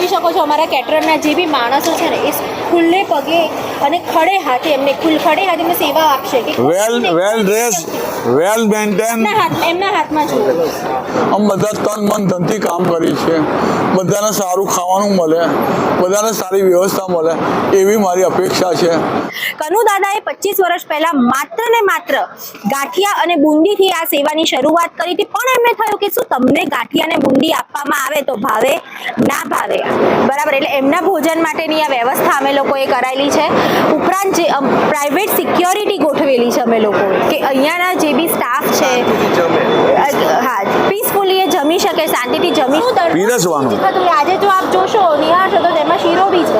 જોઈ શકો છો અમારા કેટરરના જે બી માણસો છે ને એ ખુલ્લે પગે અને ખડે હાથે એમને ખુલ ખડે હાથે એમને સેવા આપશે કે વેલ વેલ ડ્રેસ વેલ મેન્ટેન એમના હાથ એમના હાથમાં જોયું આમ બધા તન મન ધનથી કામ કરી છે. બધાને સારું ખાવાનું મળે. બધાને સારી વ્યવસ્થા મળે. એવી મારી અપેક્ષા છે. કનુ દાદાએ પચીસ વર્ષ પહેલા માત્ર ને માત્ર ગાંઠિયા અને બુંદીથી આ સેવાની શરૂઆત કરી હતી. પણ એમને થયું કે શું તમને ગાંઠિયા અને બુંદી આપવામાં આવે તો ભાવે? ના ભાવે. બરાબર એટલે એમના ભોજન માટેની આ વ્યવસ્થા અમે લોકોએ કરાયેલી છે. ઉપરાંત જે પ્રાઇવેટ સિક્યોરિટી ગોઠવેલી છે અમે લોકોએ કે અહીંયાના જે બી સ્ટાફ છે હા પીસફુલી એ જમી શકે શાંતિથી જમી પીરસવાનું. આજે જો આપ જોશો નિહાળશો તો તેમાં શીરો બી છે.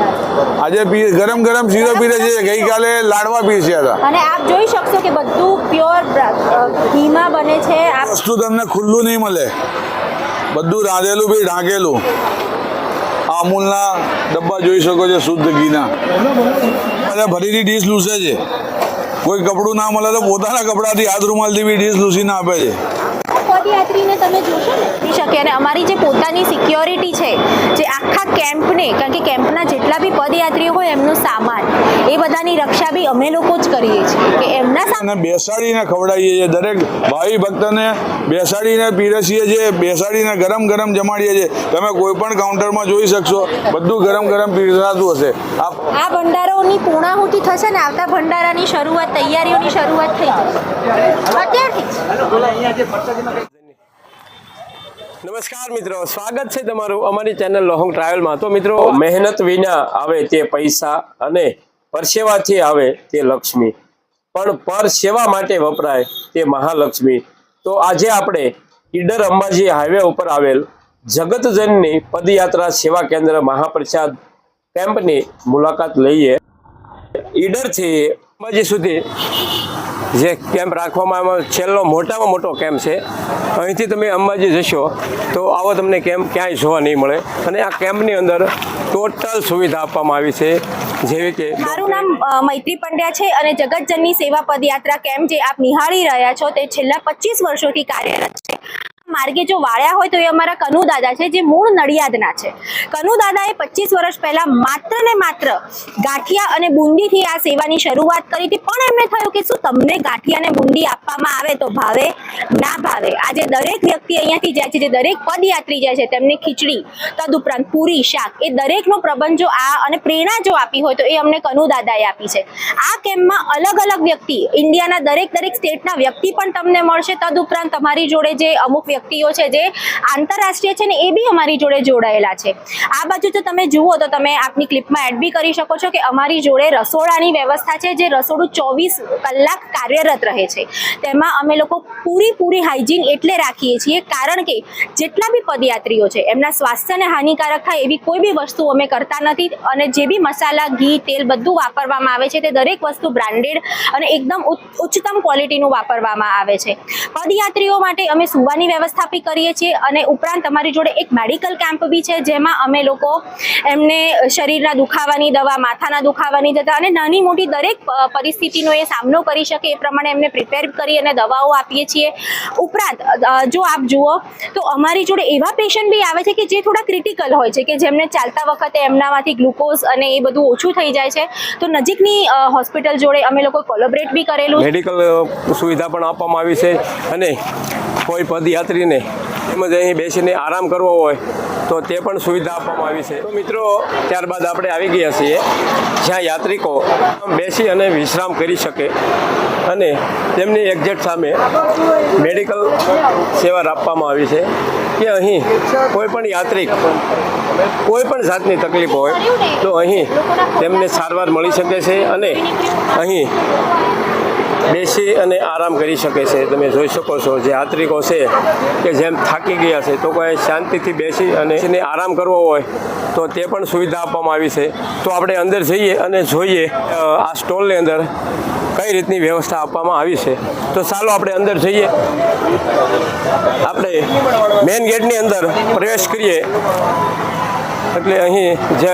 આજે પી- ગરમ ગરમ શીરો પીરે છે ગઈકાલે લાડવા પીરસ્યા હતા અને આપ જોઈ શકશો કે બધું પ્યોર ઘીમાં બને છે. આપ વસ્તુ તમને ખુલ્લું નહીં મળે. બધું રાંધેલું બી ઢાંકેલું. આ અમૂલના ડબ્બા જોઈ શકો છો શુદ્ધ ઘીના. અને ભરીની ડીશ લૂસે છે. કોઈ કપડું ના મળે તો પોતાના કપડાથી હાથ રૂમાલથી બી ડીશ લૂસીને આપે છે. તમે જોશો અને અમારી જે પોતાની સિક્યોરિટી છે, જે આખા કેમ્પને કારણ કે કેમ્પના જેટલા બી પદયાત્રીઓ હોય એમનું સામાન એ બધાની રક્ષા બી અમે લોકો જ કરીએ છીએ કે એમના સામે બેસાડીને ખવડાવીએ છીએ. દરેક ભાવિ ભક્તને બેસાડીને પીરસીએ છીએ બેસાડીને ગરમ ગરમ જમાડીએ છીએ. તમે કોઈ પણ કાઉન્ટરમાં જોઈ શકશો બધું ગરમ ગરમ પીરસાતું હશે. આ ભંડારોની પૂર્ણાહુતિ થશે ને? આવતા ભંડારાની શરૂઆત તૈયારીઓની શરૂઆત થઈ જશે. અત્યારથી જ. નમસ્કાર મિત્રો સ્વાગત છે તમારું અમારી ચેનલ લોંગ ટ્રાવેલમાં. તો મિત્રો મહેનત વિના આવે તે પૈસા અને પરસેવાથી આવે તે લક્ષ્મી. પણ પરસેવા માટે વપરાય તે મહાલક્ષ્મી. તો આજે આપણે ઈડર અંબાજી હાઈવે ઉપર આવેલ જગતજનની પદયાત્રા સેવા કેન્દ્ર મહાપ્રસાદ કેમ્પની મુલાકાત લઈએ. ઈડરથી અંબાજી સુધી જે કેમ્પ રાખવામાં આવ્યો છેલ્લો મોટામાં મોટો કેમ્પ છે. અહીંથી તમે અંબાજી જશો તો આવો તમને કેમ્પ ક્યાંય જોવા નહીં મળે. અને આ કેમ્પની અંદર ટોટલ સુવિધા આપવામાં આવી છે. જેવી કે મારું નામ મૈત્રી પંડ્યા છે અને જગતજનની સેવા પદયાત્રા કેમ્પ જે આપ નિહાળી રહ્યા છો તે છેલ્લા પચીસ વર્ષોથી કાર્યરત છે. માર્ગે જો વાળ્યા હોય તો એ અમારા કનુ દાદા છે, જે મૂળ નડિયાદના છે. કનુ દાદાએ પચીસ વર્ષ પહેલા માત્ર ને માત્ર ગાંઠિયા અને બુંદીથી આ સેવાની શરૂઆત કરી હતી. પણ એમને થયું કે શું તમને ગાંઠિયા અને બુંદી આપવામાં આવે તો ભાવે? ના ભાવે. આજે દરેક વ્યક્તિ અહીંયાથી જાય છે, જે દરેક પદયાત્રી જાય છે, તેમને ખીચડી, તદુપરાંત પૂરી, શાક, એ દરેકનો પ્રબંધ જો આ અને પ્રેરણા જો આપી હોય તો એ અમને કનુ દાદાએ આપી છે. આ કેમ્પમાં અલગ અલગ વ્યક્તિ, ઇન્ડિયાના દરેક દરેક સ્ટેટના વ્યક્તિ પણ તમને મળશે. તદુપરાંત તમારી જોડે જે અમુક વ્યક્તિઓ છે જે આંતરરાષ્ટ્રીય છે ને એ બી અમારી જોડે જોડાયેલા છે. આ બાજુ જો તમે જુઓ તો તમે આપની ક્લિપમાં એડ બી કરી શકો છો કે અમારી જોડે રસોડાની વ્યવસ્થા છે જે રસોડું ચોવીસ કલાક કાર્યરત રહે છે. તેમાં અમે લોકો પૂરી પૂરી હાઇજીન એટલે રાખીએ છીએ કારણ કે જેટલા બી પદયાત્રીઓ છે એમના સ્વાસ્થ્યને હાનિકારક થાય એવી કોઈ બી વસ્તુ અમે કરતા નથી અને જે બી મસાલા, ઘી, તેલ બધું વાપરવામાં આવે છે તે દરેક વસ્તુ બ્રાન્ડેડ અને એકદમ ઉચ્ચતમ ક્વોલિટીનું વાપરવામાં આવે છે. પદયાત્રીઓ માટે અમે સુવાની વ્યવસ્થા બી કરીએ છીએ અને ઉપરાંત અમારી જોડે એક મેડિકલ કેમ્પ બી છે જેમાં અમે લોકો એમને શરીરના દુખાવાની દવા, માથાના દુખાવાની દવા અને નાની મોટી દરેક પરિસ્થિતિનો એ સામનો કરી શકે એ પ્રમાણે એમને પ્રિપેર કરી અને દવાઓ આપીએ છીએ ઉપરાંત જો આપ જુઓ, તો અમારી જોડે એવા પેશન્ટ બી આવે છે કે જે થોડા ક્રિટિકલ હોય છે કે જેમને ચાલતા વખતે એમનામાંથી ગ્લુકોઝ અને એ બધું ઓછું થઈ જાય છે તો નજીકની હોસ્પિટલ જોડે અમે લોકો કોલોબરેટ બી કરેલું. મેડિકલ સુવિધા પણ આપવામાં આવી છે અને કોઈ પદયાત્રીને તેમજ અહીં બેસીને આરામ કરવો હોય તો તે પણ સુવિધા આપવામાં આવી છે. તો મિત્રો, ત્યારબાદ આપણે આવી ગયા છીએ જ્યાં યાત્રિકો બેસી અને વિશ્રામ કરી શકે અને તેમની એક્ઝેટ સામે મેડિકલ સેવા આપવામાં આવી છે કે અહીં કોઈ પણ યાત્રિક કોઈ પણ જાતની તકલીફ હોય તો અહીં તેમને સારવાર મળી શકે છે અને અહીં બેસી અને આરામ કરી શકે છે. તમે જોઈ શકો છો જે યાત્રિકો છે કે જેમ થાકી ગયા છે, તો કોઈ શાંતિથી બેસી અને એને આરામ કરવો હોય, તો તે પણ સુવિધા આપવામાં આવી છે. તો આપણે અંદર જઈએ અને જોઈએ આ સ્ટોલની અંદર કઈ રીતની વ્યવસ્થા આપવામાં આવી છે. તો ચાલો આપણે અંદર જઈએ. આપણે મેઇન ગેટની અંદર પ્રવેશ કરીએ. એટલે અહીં જે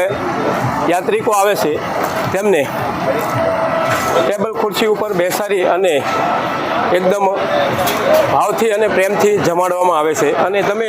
યાત્રિકો આવે છે, તેમને ટેબલ ખુરશી ઉપર બેસાડી અને એકદમ ભાવથી અને પ્રેમથી જમાડવામાં આવે છે. અને તમે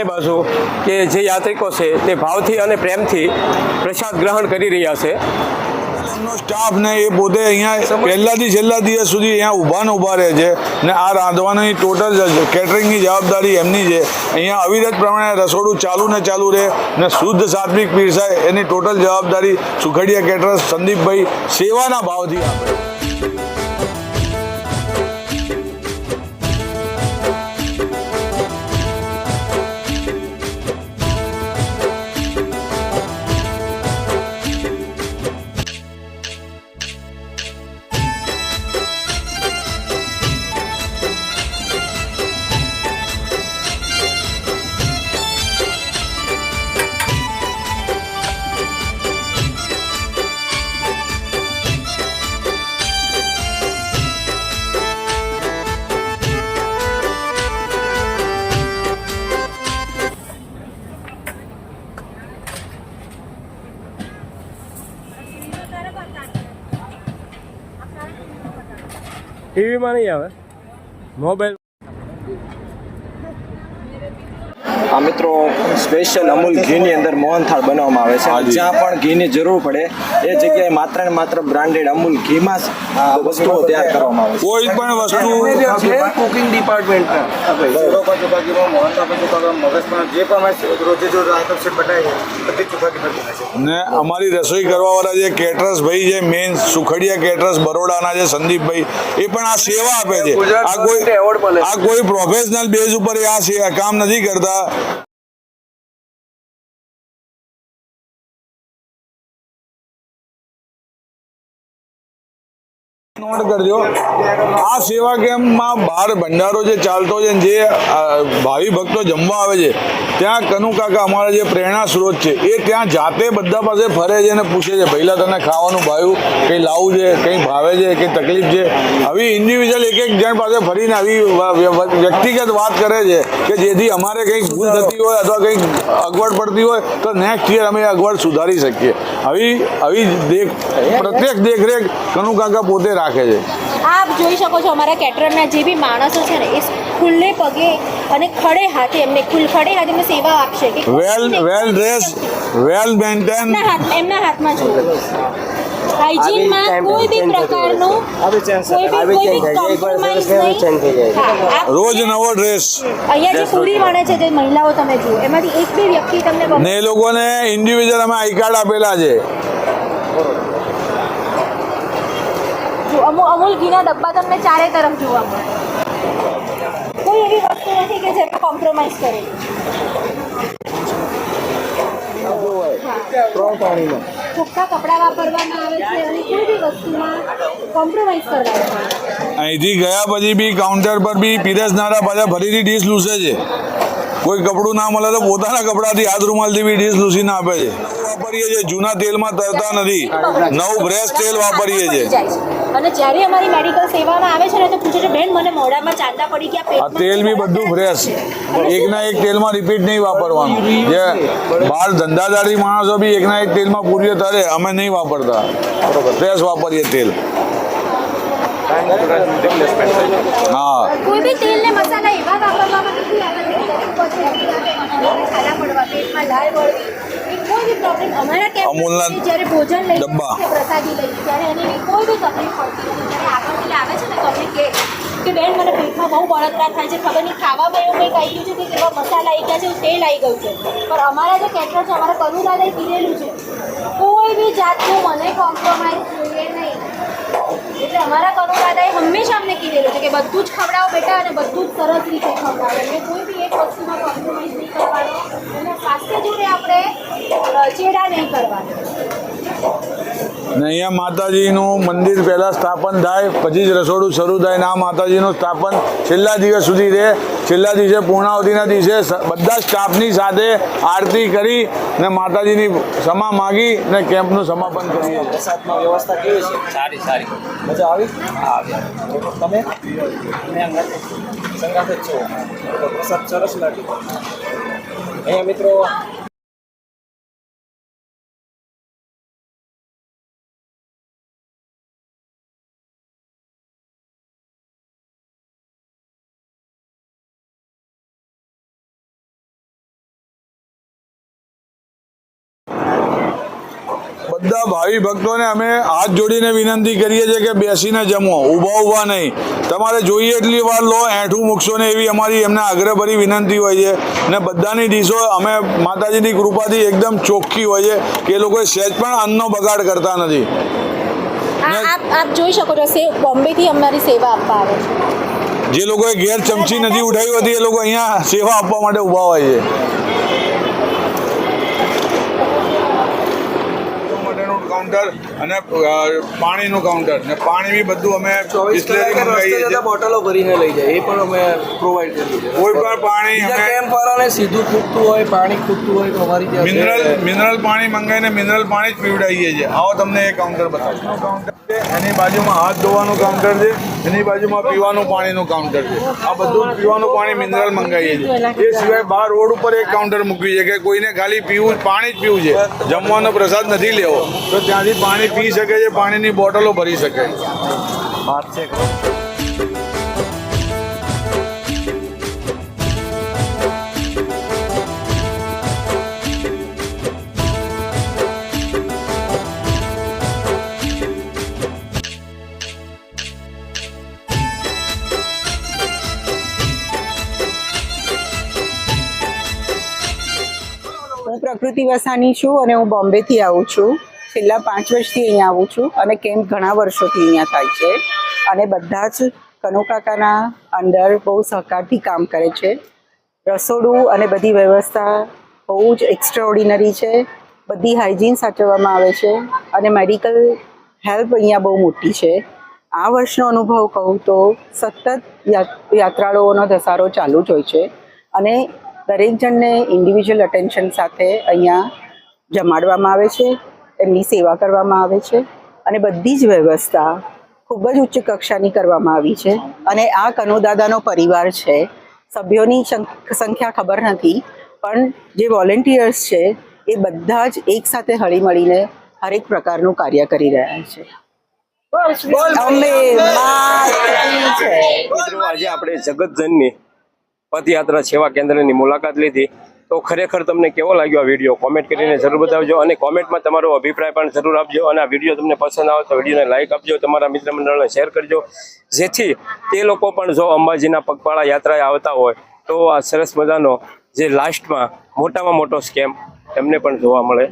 બંને બાજુ કે જે યાત્રિકો છે તે ભાવથી અને પ્રેમથી પ્રસાદ ગ્રહણ કરી રહ્યા છે. એમનો સ્ટાફ ને એ પોતે અહીંયા પહેલાથી છેલ્લા દિવસ સુધી અહીંયા ઊભા ને ઊભા રહે છે ને આ રાંધવાની ટોટલ કેટરિંગની જવાબદારી એમની છે. અહીંયા અવિરત પ્રમાણે રસોડું ચાલુ ને ચાલુ રહે ને શુદ્ધ સાત્વિક પીરસાય એની ટોટલ જવાબદારી સુખડિયા કેટરર્સ સંદીપભાઈ સેવાના ભાવથી આપે ટીવીમાં નહીં આવે. મોબાઈલ આ મિત્રો સ્પેશિયલ અમૂલ ઘીની અંદર મોહનથાળ બનાવવામાં આવે છે. જ્યાં પણ ઘીની જરૂર પડે એ જગ્યાએ માત્ર ને માત્ર બ્રાન્ડેડ અમૂલ ઘીમાં જ આ વસ્તુઓ તૈયાર કરવામાં આવે છે. કોઈ પણ વસ્તુ કુકિંગ ડિપાર્ટમેન્ટ જે જો ને અમારી રસોઈ કરવાવાળા જે કેટરસ ભાઈ જે મેન સુખડિયા કેટરસ બરોડાના છે સંદીપભાઈ એ પણ આ સેવા આપે છે. આ કોઈ આ કોઈ પ્રોફેશનલ બેઝ ઉપર એ આ કામ નથી કરતા. નોટ કરજો. આ સેવા કેમ્પમાં બહાર ભંડારો જે ચાલતો છે જે ભાવિ ભક્તો જમવા આવે છે ત્યાં કનુ કાકા અમારા જે પ્રેરણા સ્ત્રોત છે એ ત્યાં જાતે બધા પાસે ફરે છે અને પૂછે છે પહેલાં તને ખાવાનું ભાવ્યું કંઈ લાવવું છે? કંઈ ભાવે છે? કંઈ તકલીફ છે? આવી ઇન્ડિવિજ્યુઅલ એક એક જણ પાસે ફરીને આવી વ્યક્તિગત વાત કરે છે કે જેથી અમારે કંઈક ભૂલ થતી હોય અથવા કંઈક અગવડ પડતી હોય તો નેક્સ્ટ યર અમે અગવડ સુધારી શકીએ. આવી આવી દેખ પ્રત્યેક દેખરેખ કનુ કાકા પોતે રાખે છે. આપ જોઈ શકો છો અમારા કેટરરના જે બી માણસો છે ને એ ખુલ્લે પગે અને ખડે હાથે એમને ખુલ ખડે હાથે એમને સેવા આપશે કે વેલ વેલ ડ્રેસ વેલ મેન્ટેન એમના હાથ એમના હાથમાં જોયું હાઇજીનમાં કોઈ બી પ્રકારનું રોજ નવો ડ્રેસ અહીંયા જે પૂરી વણે છે જે મહિલાઓ તમે જુઓ એમાંથી એક બી વ્યક્તિ તમને ને એ લોકોને ઇન્ડિવિજ્યુઅલ અમે આઈ કાર્ડ આપેલા છે. અમૂલ ઘીના ડબ્બા તમને ચારે તરફ જોવા મળે. નથી કે જેમાં કોમ્પ્રોમાઇઝ કરેલી. ચોખ્ખા કપડાં વાપરવામાં આવે છે અને કોઈ બી વસ્તુમાં કોમ્પ્રોમાઇઝ કરવામાં આવે અહીંથી ગયા પછી બી કાઉન્ટર પર બી પીરસનારા પાછા ફરીથી ડીશ લૂસે છે. કોઈ કપડું ના મળે તો પોતાના કપડાથી હાથ રૂમાલથી બી ડીશ લૂસીને આપે છે. વાપરીએ છીએ જૂના તેલમાં તરતા નથી. નવું ફ્રેશ તેલ વાપરીએ છીએ. અને જ્યારે અમારી મેડિકલ સેવામાં આવે છે ને તો પૂછે છે બેન મને મોઢામાં ચાંદા પડી ગયા પેટમાં તેલ બી બધું ફ્રેશ એકના એક તેલમાં રિપીટ નહીં વાપરવાનું. જે બહાર ધંધાદારી માણસો બી એકના એક તેલમાં પૂરીએ તારે અમે નહીં વાપરતા. ફ્રેશ વાપરીએ તેલ. હા કોઈ બી તેલ ને મસાલા એવા વાપરવામાં નથી આવતા અમૂલના જ્યારે ડબ્બા. પ્રસાદી લઈ ત્યારે એની કોઈ બી તકલીફ પડતી નથી. ત્યારે આગળથી આવે છે ને અમને કે બેન મને પેટમાં બહુ બળતરા થાય છે. ખબર નહીં ખાવામાં એવું કંઈક આવી ગયું છે કે એવા મસાલા આવી ગયા છે તેલ આવી ગયું છે. પણ અમારા જે કેટર છે અમારા કનુ દાદાએ છે. કોઈ બી જાતનું મને કોમ્પ્રોમાઇઝ જોઈએ નહીં. એટલે અમારા કનુ દાદાએ હંમેશા અમને કીધેલું છે કે બધું જ ખવડાવો બેટા અને બધું જ સરસ રીતે ખવડાવો. એટલે કોઈ બી એક વસ્તુમાં કોમ્પ્રોમાઇઝ નહીં કરવાનો અને સ્વાસ્થ્ય જોડે આપણે ચેડા નહીં કરવાના. ને અહીંયા માતાજીનું મંદિર પહેલાં સ્થાપન થાય પછી જ રસોડું શરૂ થાય ને આ માતાજીનું સ્થાપન છેલ્લા દિવસ સુધી રહે. છેલ્લા દિવસે પૂર્ણાવતીના દિવસે બધા સ્ટાફની સાથે આરતી કરી ને માતાજીની ક્ષમા માગી ને કેમ્પનું સમાપન કરીએ છીએ. વ્યવસ્થા કેવી છે? સારી સારી. મજા આવી? આવી તમે? તમે અંગાતે સંગાતે જ છો. પ્રસાદ સરસ લાગ્યો. અહીંયા મિત્રો બધા ભાવિ ભક્તોને અમે હાથ જોડીને વિનંતી કરીએ છીએ કે બેસીને જમો ઊભા ઊભા નહીં. તમારે જોઈએ એટલી વાર લો એઠું મૂકશો ને એવી અમારી એમને આગ્રહભરી વિનંતી હોય છે. ને બધાની ડીશો અમે માતાજીની કૃપાથી એકદમ ચોખ્ખી હોય છે કે એ લોકોએ સહેજ પણ અન્નનો બગાડ કરતા નથી. આપ આપ જોઈ શકો છો સે બોમ્બેથી અમારી સેવા આપવા આવે છે. જે લોકોએ ઘેર ચમચી નથી ઉઠાવી હતી એ લોકો અહીંયા સેવા આપવા માટે ઊભા હોય છે માટેનું કાઉન્ટર અને પાણીનું કાઉન્ટર ને પાણી બી બધું અમે બિસ્લેરી મંગાવીએ છીએ. બોટલો ભરીને લઈ જાય એ પણ અમે પ્રોવાઈડ કરીએ છીએ કોઈ પણ પાણી અમે કેમ્પ વાળાને સીધું ખૂટતું હોય પાણી ખૂટતું હોય તો અમારી મિનરલ મિનરલ પાણી મંગાવીને મિનરલ પાણી જ પીવડાવીએ છીએ. આવો તમને એ કાઉન્ટર બતાવું. કાઉન્ટર છે, એની બાજુમાં હાથ ધોવાનું કાઉન્ટર છે એની બાજુમાં પીવાનું પાણીનું કાઉન્ટર છે આ બધું પીવાનું પાણી મિનરલ મંગાવીએ છીએ. એ સિવાય બહાર રોડ ઉપર એક કાઉન્ટર મૂક્યું છે કે કોઈને ખાલી પીવું, પાણી જ પીવું છે. જમવાનો પ્રસાદ નથી લેવો. તો ત્યાંથી પાણી પી શકે છે, પાણીની બોટલો ભરી શકે છે. પ્રકૃતિ વસાની છું અને હું બોમ્બેથી આવું છું. છેલ્લા પાંચ વર્ષથી અહીંયા આવું છું અને કેમ્પ ઘણા વર્ષોથી અહીંયા થાય છે. અને બધા જ કનોકાકાના અંદર બહુ સહકારથી કામ કરે છે. રસોડું અને બધી વ્યવસ્થા બહુ જ એક્સ્ટ્રાઓર્ડિનરી છે. બધી હાઇજીન સાચવવામાં આવે છે અને મેડિકલ હેલ્પ અહીંયા બહુ મોટી છે. આ વર્ષનો અનુભવ કહું તો સતત યાત્રાળુઓનો ધસારો ચાલુ જ હોય છે. અને દરેક જણને ઇન્ડિવિજ્યુઅલ અટેન્શન સાથે અહીંયા જમાડવામાં આવે છે એમની સેવા કરવામાં આવે છે અને બધી જ વ્યવસ્થા ખૂબ જ ઉચ્ચ કક્ષાની કરવામાં આવી છે. અને આ કનુદાદાનો પરિવાર છે સભ્યોની સંખ- સંખ્યા ખબર નથી પણ જે વોલેન્ટિયર્સ છે એ બધા જ એકસાથે હળીમળીને હરેક પ્રકારનું કાર્ય કરી રહ્યા છે. અમે છે. આજે આપણે જગતજનની પદયાત્રા સેવા કેન્દ્રની મુલાકાત લીધી. તો ખરેખર તમને કેવો લાગ્યો આ વીડિયો? કોમેન્ટ કરીને જરૂર બતાવજો અને કોમેન્ટમાં તમારો અભિપ્રાય પણ જરૂર આપજો અને આ વીડિયો તમને પસંદ આવે તો વિડીયોને લાઈક આપજો, તમારા મિત્ર મંડળને શેર કરજો. જેથી તે લોકો પણ જો અંબાજીના પગપાળા યાત્રાએ આવતા હોય, તો આ સરસ મજાનો જે લાસ્ટમાં મોટામાં મોટો સ્કેમ એમને પણ જોવા મળે.